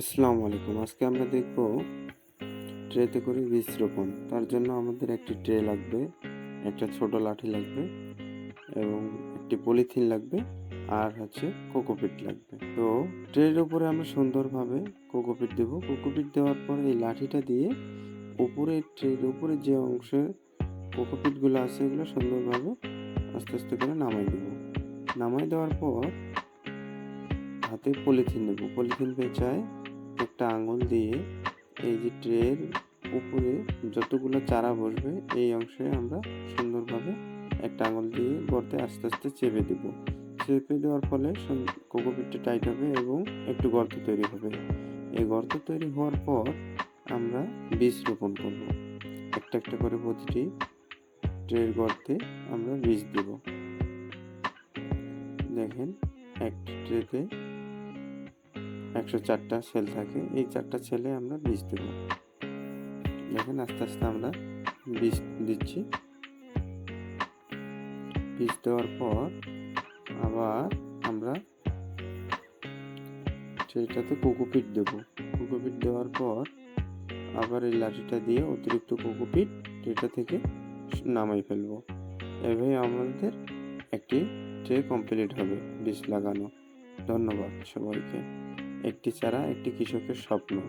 আসসালামু আলাইকুম। আজকে আমরা দেখব ট্রেতে করে বীজ রোপণ তার জন্য আমাদের একটি ট্রে লাগবে, একটা ছোট লাঠি লাগবে এবং একটি পলিথিন লাগবে আর হচ্ছে কোকোপিট লাগবে। তো ট্রের উপরে আমরা সুন্দরভাবে কোকোপিট দেব। কোকোপিট দেওয়ার পর এই লাঠিটা দিয়ে উপরে ট্রের উপরে যে অংশে কোকোপিটগুলো আছে, এগুলো সুন্দরভাবে আস্তে আস্তে করে নামাই দেব। নামাই দেওয়ার পর হাতে পলিথিন নেব পলিথিন পেঁচায় একটা আঙুল দিয়ে এই যে ট্রের উপরে যতগুলো চারা বসবে, এই অংশে আমরা সুন্দরভাবে একটা আঙুল দিয়ে গর্তে আস্তে আস্তে চেপে দেব। চেপে দেওয়ার ফলে কোকোপিটটা টাইট হবে এবং একটু গর্ত তৈরি হবে। এই গর্ত তৈরি হওয়ার পর আমরা বীজ রোপণ করব। একটা একটা করে প্রতিটি ট্রের গর্তে আমরা বীজ দেব। দেখেন, একটি ট্রেতে একশো চারটা সেল থাকে, এই চারটা ছেলে আমরা বীজ দেব দেখেন আস্তে আস্তে আমরা বীজ দিচ্ছি। বীজ দেওয়ার পর আবার আমরা সেটাতে কোকোপিট দেব। কোকোপিট দেওয়ার পর আবার এই লাঠিটা দিয়ে অতিরিক্ত কোকোপিট এটা থেকে নামাই ফেলব। এভাবে আমাদের একটি ট্রে কমপ্লিট হবে বীজ লাগানো। ধন্যবাদ সবাইকে। একটি চারা একটি কৃষকের স্বপ্ন।